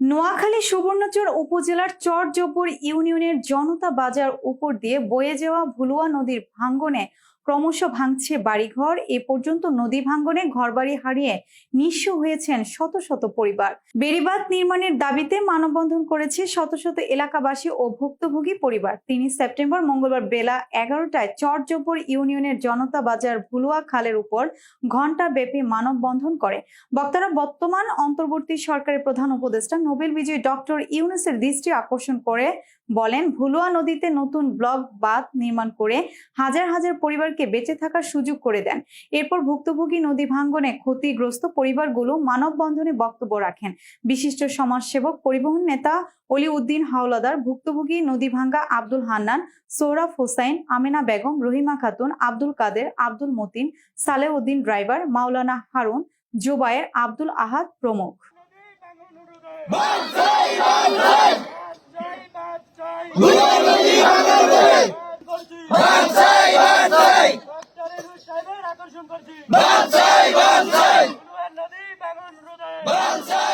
নোয়াখালী সুবর্ণচর উপজেলার চরজব্বর ইউনিয়নের জনতা বাজার উপর দিয়ে বয়ে যাওয়া ভুলুয়া নদীর ভাঙ্গনে ক্রমশ ভাঙছে বাড়িঘর। এ পর্যন্ত নদী ভাঙ্গনে ঘরবাড়ি হারিয়ে নিঃস্ব হয়েছেন শত শত পরিবার। বেড়িবাঁধ নির্মাণের দাবিতে মানববন্ধন করেছে শত শত এলাকাবাসী ও ভুক্তভোগী পরিবার। তিন সেপ্টেম্বর, মঙ্গলবার বেলা এগারোটায় চরজব্বর ইউনিয়নের জনতা বাজার ভুলুয়া খালের উপর ঘণ্টা ব্যাপী মানববন্ধন করে। বক্তারা বর্তমান অন্তর্বর্তী সরকারের প্রধান উপদেষ্টা নোবেল বিজয়ী ডক্টর ইউনুসের দৃষ্টি আকর্ষণ করে বলেন, ভুলুয়া নদীতে নতুন ব্লক বাঁধ নির্মাণ করে হাজার হাজার পরিবারকে বেঁচে থাকার সুযোগ করে দেন। এরপর ভুক্তভোগী নদী ভাঙ্গনে ক্ষতিগ্রস্ত পরিবারগুলো মানববন্ধনে বক্তব্য রাখেন। বিশিষ্ট সমাজসেবক, পরিবহন নেতা অলিউদ্দিন হাওলাদার, ভুক্তভোগী নদীভাঙ্গা আব্দুল হান্নান সোহরাফ হোসাইন, আমেনা বেগম, রহিমা খাতুন, আব্দুল কাদের, আব্দুল মতিন, সালেউদ্দিন ড্রাইভার, মাওলানা হারুন, জোবায়ের আব্দুল আহাদ প্রমুখ। Whoever বানসাই বানসাই। বানসাই।